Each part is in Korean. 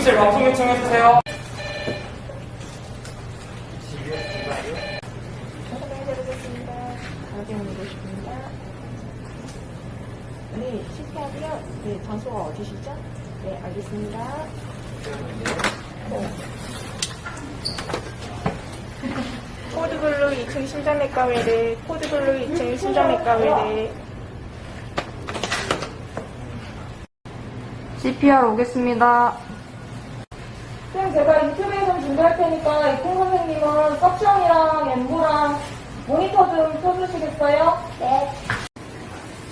기술 방송 요청해주세요. 오는 곳입니다. 네, 실패하고요. 네, 장소가 어디시죠? 네, 알겠습니다. 네. 코드블루 2층 심장내과 외래, 코드블루 2층 심장내과 외래. CPR 오겠습니다. 쌤, 제가 유튜브에서 준비할 테니까 이콩 선생님은 석션이랑 엠보랑 모니터 좀 켜주시겠어요? 네.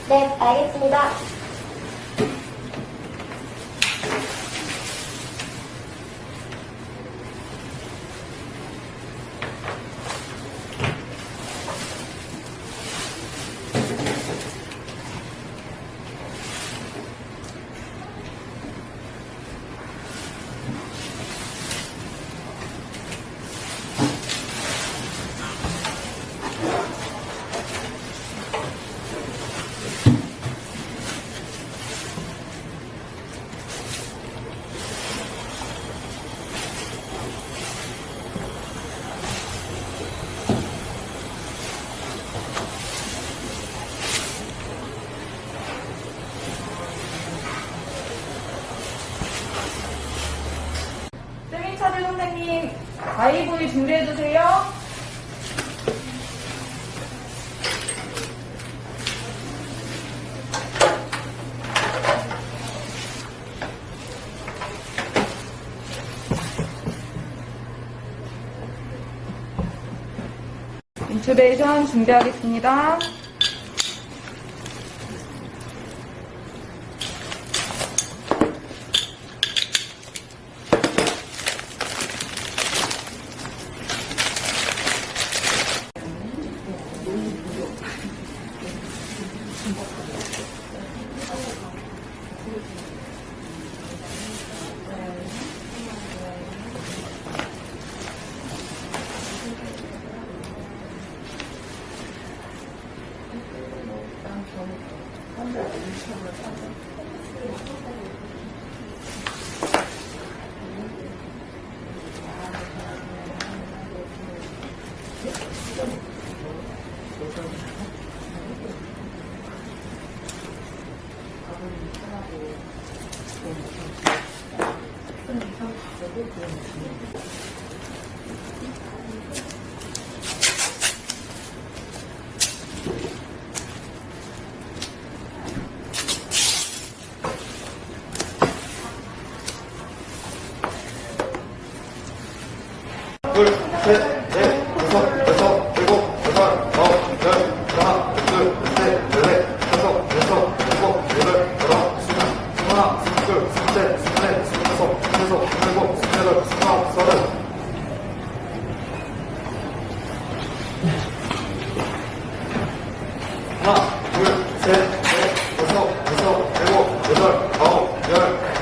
네, 알겠습니다. 세미차들 선생님, 아이보이 준비해주세요. 인투베이션 준비하겠습니다. 둘, 셋, 넷, 다섯, 둘, 스물셋, 스물넷, 스물다섯, 스물여섯, 스물일곱, 스물여덟, 스물아홉, 서른. 하나, 둘, 셋, 넷, 다섯, 여섯, 일곱, 여덟, 아홉, 열,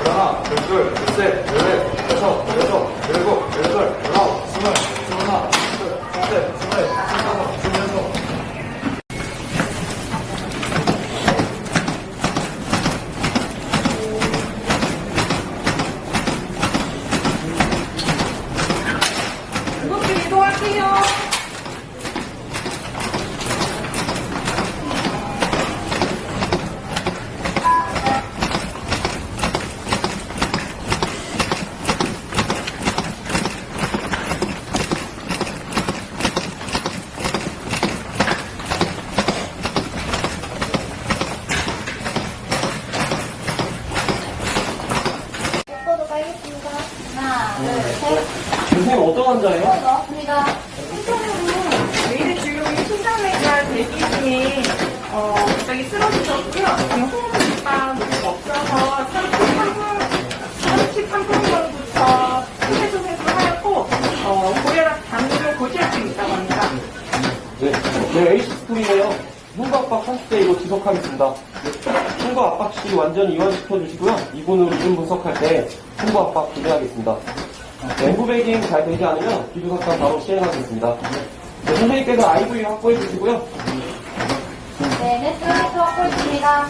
열하나, 열둘, 열셋, 열넷, 여섯, 여섯, 열일곱, 열여덟, 열아홉, 스물, 스물하나, 스물둘, 스물셋, 스물넷, 스물다섯, 스물여섯. 이렇게 이동할게요. 코드 깔겠습니다. 하나, 둘, 셋. 선생님 어떤 환자예요? 네, 넣었습니다. 내일의 진료이 심장내과 대기 중에 어, 갑자기 쓰러지셨고요. 지금 호흡 기반이 없어서 33분, 33분 전부터 해소해소 하였고 어, 고혈압 당뇨 고지혈증 있다고 합니다. 네, 네 A씨 스쿨이네요. 흉부 압박 30대이고 지속하겠습니다. 흉부 압박시 완전히 이완시켜 주시고요. 이분으로 이분 분석할 때 흉부 압박 기대하겠습니다. 맹구 베깅 잘 되지 않으면 기두석상 바로 시행하겠습니다. 네, 선생님께서 IV 확보해 주시고요. 네, 네트워크 확보했습니다.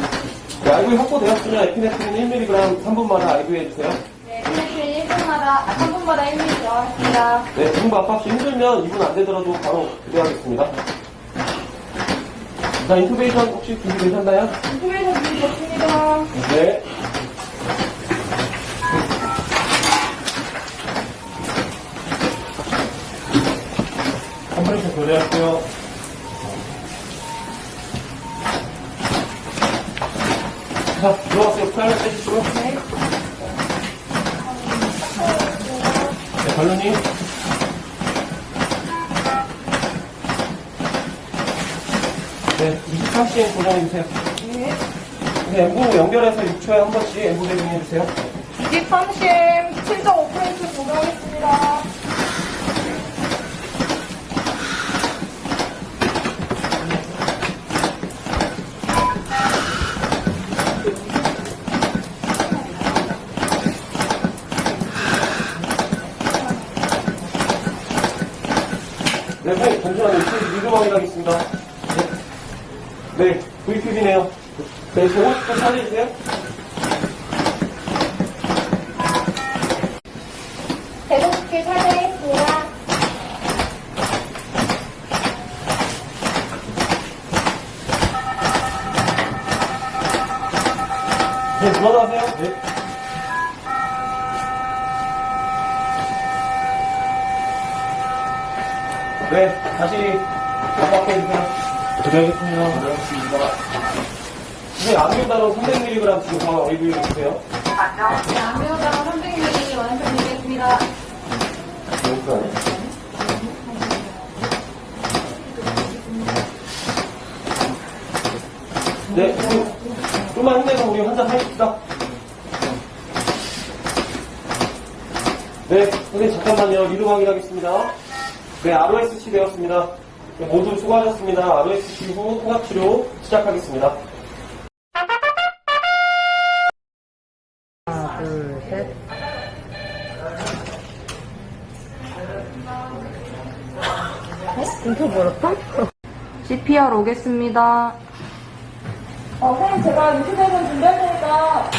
네, IV 확보되었으면 에피네프린 1mg 3분마다 IV 해주세요. 네, 피네필 1분 2분마다 1mm 들어가겠습니다. 네, 중부 압박시 힘들면 2분 안 되더라도 바로 교대하겠습니다. 자, 인투베이션 혹시 준비되셨나요? 인터뷰에서 준비 좋습니다. 네. 교대할게요. 자, 들어왔어요. 칼 빼주시고. 네. 네, 발로님. 네, 24cm 고정해주세요. 네. 네, 엠부 연결해서 6초에 한 번씩 엠부 대응해주세요. 23심 7.5% 고정하겠습니다. 잠시만요. 리듬 확인하겠습니다. 네, 네 VPB네요. 네, 보고 싶은 찾아주세요. 대동스킬 촬영했습니다. 네, 그만하세요. 네. 네, 다시 압박해주세요. 고생하겠습니다. 고생하셨습니다. 선생님, 암유단은 300mg 지금 상황 리뷰 해 주세요. 양묘당 300mm 완성되겠습니다. 네, 우리 좀만 힘내서 우리 한잔 하십시다. 네, 선생님 잠깐만요. 리듬 확인하겠습니다. 네, ROSC 되었습니다. 네, 모두 수고하셨습니다. ROSC 후 통합치료 시작하겠습니다. CPR 오겠습니다. 어, 선생님 제가 유튜브에서 준비할 테니까